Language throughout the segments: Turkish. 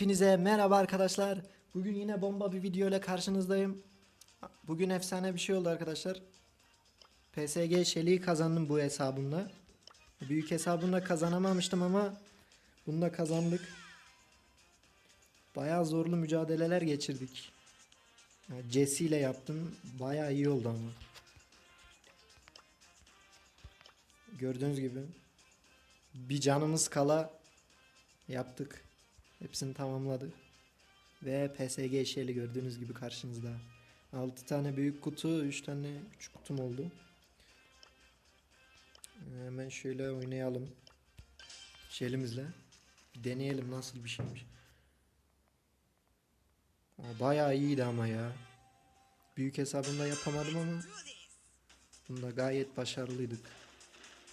Hepinize merhaba arkadaşlar. Bugün yine bomba bir video ile karşınızdayım. Bugün efsane bir şey oldu arkadaşlar. PSG Şeli'yi kazandım bu hesabımla. Büyük hesabımda kazanamamıştım ama bunda kazandık. Bayağı zorlu mücadeleler geçirdik. Yani Jesse ile yaptım. Bayağı iyi oldu ama. Gördüğünüz gibi bir canımız kala yaptık. Hepsini tamamladık. Ve PSG şeyli gördüğünüz gibi karşınızda. 6 tane büyük kutu, 3 tane küçük kutum oldu. Hemen şöyle oynayalım. Şeylimizle. Bir deneyelim nasıl bir şeymiş. Bayağı iyiydi ama ya. Büyük hesabında yapamadım ama bunda gayet başarılıydık.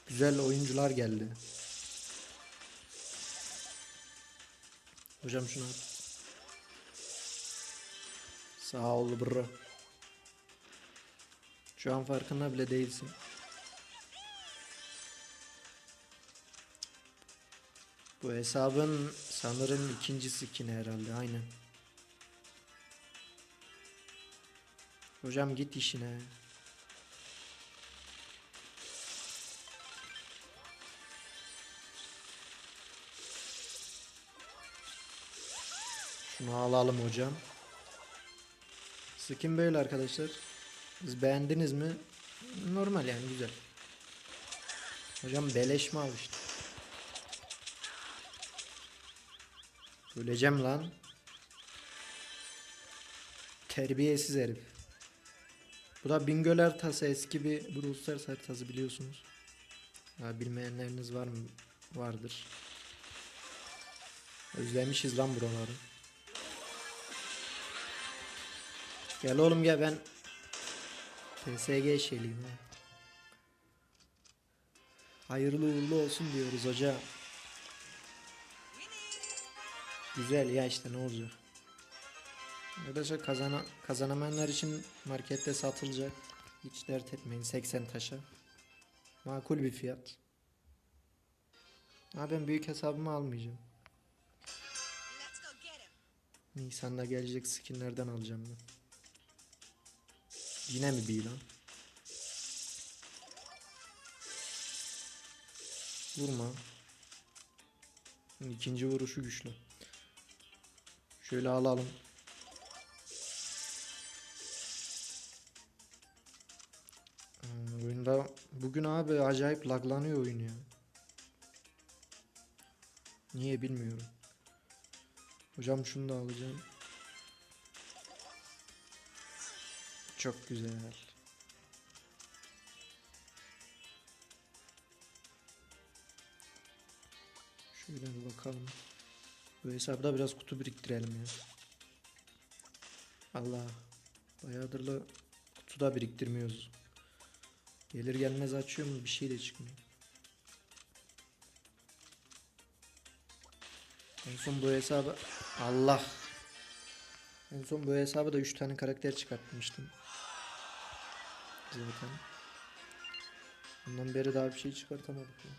Güzel oyuncular geldi. Hocam şunu at. Sağ ol bro. Şu an farkında bile değilsin. Bu hesabın sanırım ikinci skin'i herhalde aynen. Hocam git işine. Şunu alalım hocam. Skin böyle arkadaşlar. Siz beğendiniz mi? Normal yani güzel. Hocam beleş mi al işte. Öleceğim lan. Terbiyesiz herif. Bu da Bingöl haritası eski bir Brawl Stars haritası biliyorsunuz. Ha, bilmeyenleriniz var mı? Vardır. Özlemişiz lan buraları. Gel oğlum gel ben PSG şeyliyim ha. Hayırlı uğurlu olsun diyoruz hoca. Güzel ya işte ne olacak. Arkadaşlar kazana, kazanamayanlar için markette satılacak. Hiç dert etmeyin 80 taşa. Makul bir fiyat. Ha ben büyük hesabımı almayacağım. Nisan'da gelecek skinlerden alacağım ben. Yine mi bir lan? Vurma. İkinci vuruşu güçlü. Şöyle alalım. Hmm, oyunda bugün abi acayip laglanıyor oyun ya. Niye bilmiyorum. Hocam şunu da alacağım. Çok güzel. Şöyle bir bakalım. Bu hesapta biraz kutu biriktirelim ya. Allah. Bayağıdır da kutu da biriktirmiyoruz. Gelir gelmez açıyor mu bir şey de çıkmıyor. En son bu hesabı Allah. En son bu hesabı da 3 tane karakter çıkartmıştım. Zaten. Ondan beri daha bir şey çıkartamadık ya.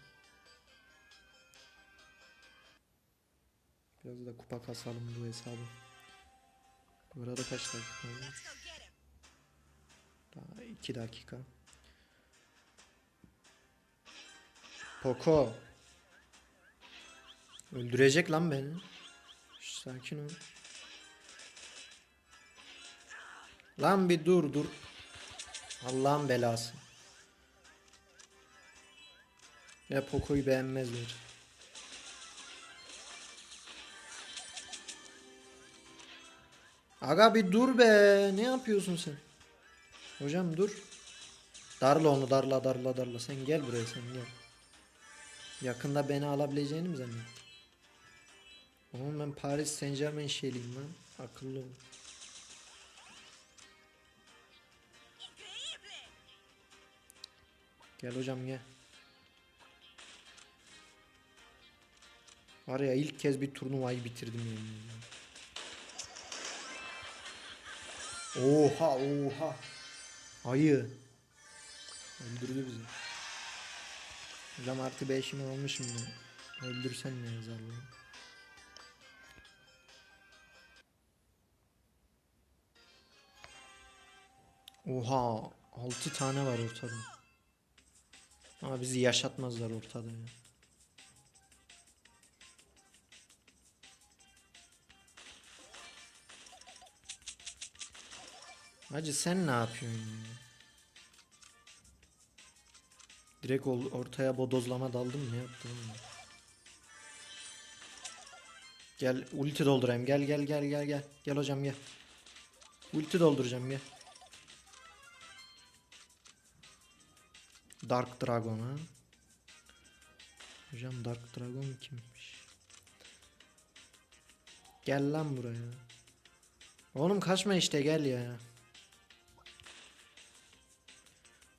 Biraz da kupa kasalım bu hesabı. Burada kaç dakika olmuş? Daha 2 dakika. Poco. Öldürecek lan beni. Şş, sakin ol. Lan bir dur dur. Allah'ın belası. Ya Poco'yu beğenmezler. Aga bir dur be. Ne yapıyorsun sen? Hocam dur. Darla onu darla darla darla. Sen gel buraya sen gel. Yakında beni alabileceğini mi zannediyorsun? Oğlum ben Paris Saint Germain şeyliyim lan. Akıllı ol. Gel hocam gel. Var ya ilk kez bir turnuvayı bitirdim yani. Oha oha. Ayı. Öldürdü bizi. Hocam artı 5'imi almışım ben. Öldürsen ne yazarlı. Oha 6 tane var ortada. Ama bizi yaşatmazlar ortada ya. Hacı sen ne yapıyorsun ya? Direkt ortaya bodozlama daldım ne yaptım oğlum? Gel ulti doldurayım gel gel gel gel gel. Gel hocam gel. Ulti dolduracağım gel. Dark Dragon ha. Hocam Dark Dragon kimmiş? Gel lan buraya. Oğlum kaçma işte gel ya.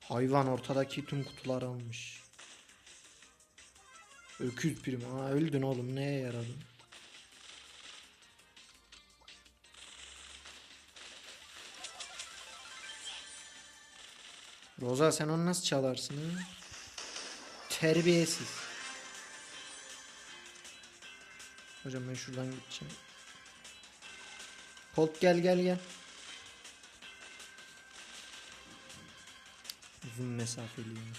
Hayvan ortadaki tüm kutuları almış. Öküz prim. Aa öldün oğlum neye yaradın? Roza sen onu nasıl çalarsın ha? Terbiyesiz. Hocam ben şuradan gideceğim. Colt gel gel gel. Uzun mesafeli yani.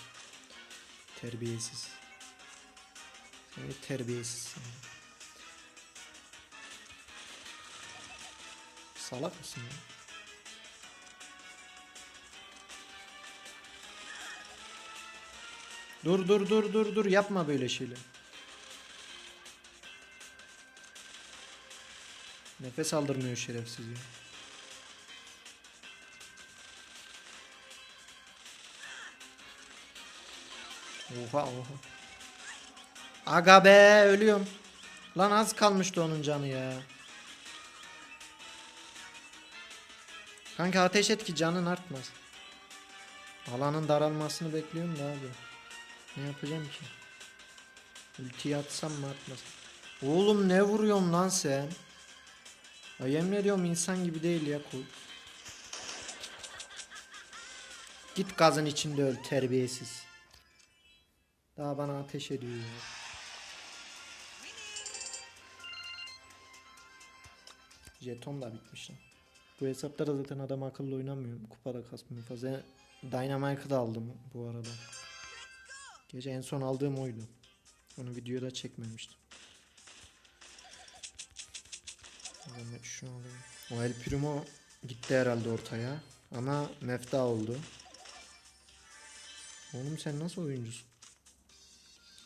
Terbiyesiz. Seni terbiyesiz seni. Salak mısın ya? Dur dur dur dur dur yapma böyle şeyler. Nefes aldırmıyor şerefsiz ya. Oha oha. Aga be ölüyorum. Lan az kalmıştı onun canı ya. Kanka ateş et ki canın artmaz. Alanın daralmasını bekliyorum da abi. Ne yapacağım ki? Ultiyi atsam mı atmaz. Oğlum ne vuruyorsun lan sen? Ya yemin ediyorum insan gibi değil ya kul. Git gazın içinde öl terbiyesiz. Daha bana ateş ediyor ya. Jeton da bitmiş lan. Bu hesaplara zaten adam akıllı oynamıyorum. Kupada kasmıyor fazla. Dynamite'ı da aldım bu arada. Gece en son aldığım oydu. Onu videoda çekmemiştim. Şunu. O El Primo gitti herhalde ortaya. Ama mefta oldu. Oğlum sen nasıl oyuncusun?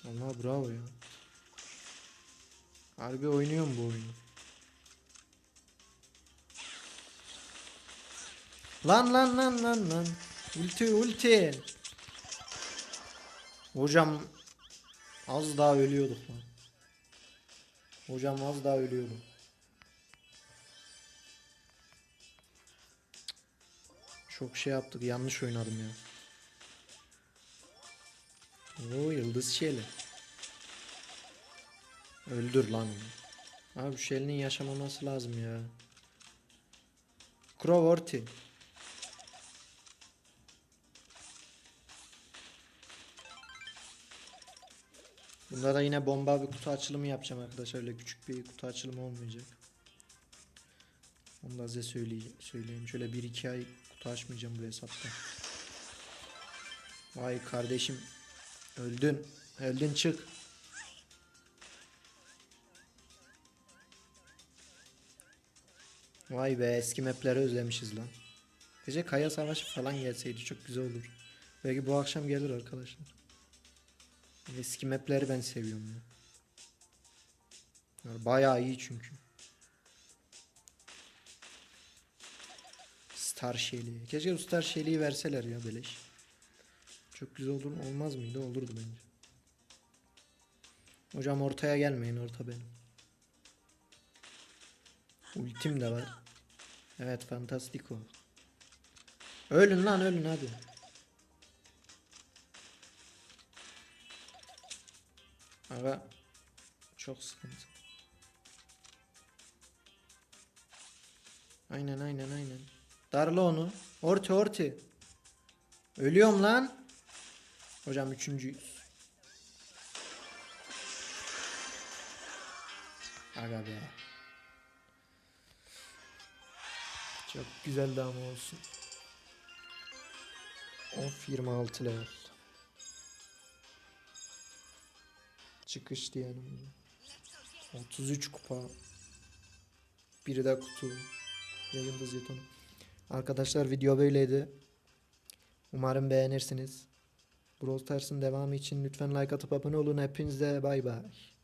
Allah bravo ya. Harbi oynuyorum bu oyunu. Lan lan lan lan lan. Ulti ulti. Hocam az daha ölüyorduk lan. Hocam az daha ölüyordum. Çok şey yaptık yanlış oynadım ya. Oo yıldız şeli. Öldür lan. Abi Shelly'nin yaşamaması lazım ya. Crow Bunda da yine bomba bir kutu açılımı yapacağım arkadaşlar. Öyle küçük bir kutu açılımı olmayacak. Onu da size söyleyeyim. söyleyeyim. Şöyle 1-2 ay kutu açmayacağım bu hesapta. Vay kardeşim. Öldün. Öldün çık. Vay be eski mapleri özlemişiz lan. Gece Kaya Savaşı falan gelseydi çok güzel olur. Belki bu akşam gelir arkadaşlar. Eski mapleri ben seviyorum ya. Yani bayağı iyi çünkü. Star Shelly. Keşke bu Star Shelly'yi verseler ya beleş. Çok güzel olur? Olmaz mıydı? Olurdu bence. Hocam ortaya gelmeyin orta benim. Ultim de var. Evet fantastiko. Ölün lan ölün hadi. Aga çok sıkıntı. Aynen aynen aynen. Darla onu. Orti orti. Ölüyorum lan. Hocam üçüncüyüz. Aga be. Çok güzeldi ama olsun. Of 26 level. Çıkış diyelim. 33 kupa. Biri de kutu. Ve yıldız jetonu. Arkadaşlar video böyleydi. Umarım beğenirsiniz. Brawl Stars'ın devamı için lütfen like atıp abone olun. Hepinize bay bay.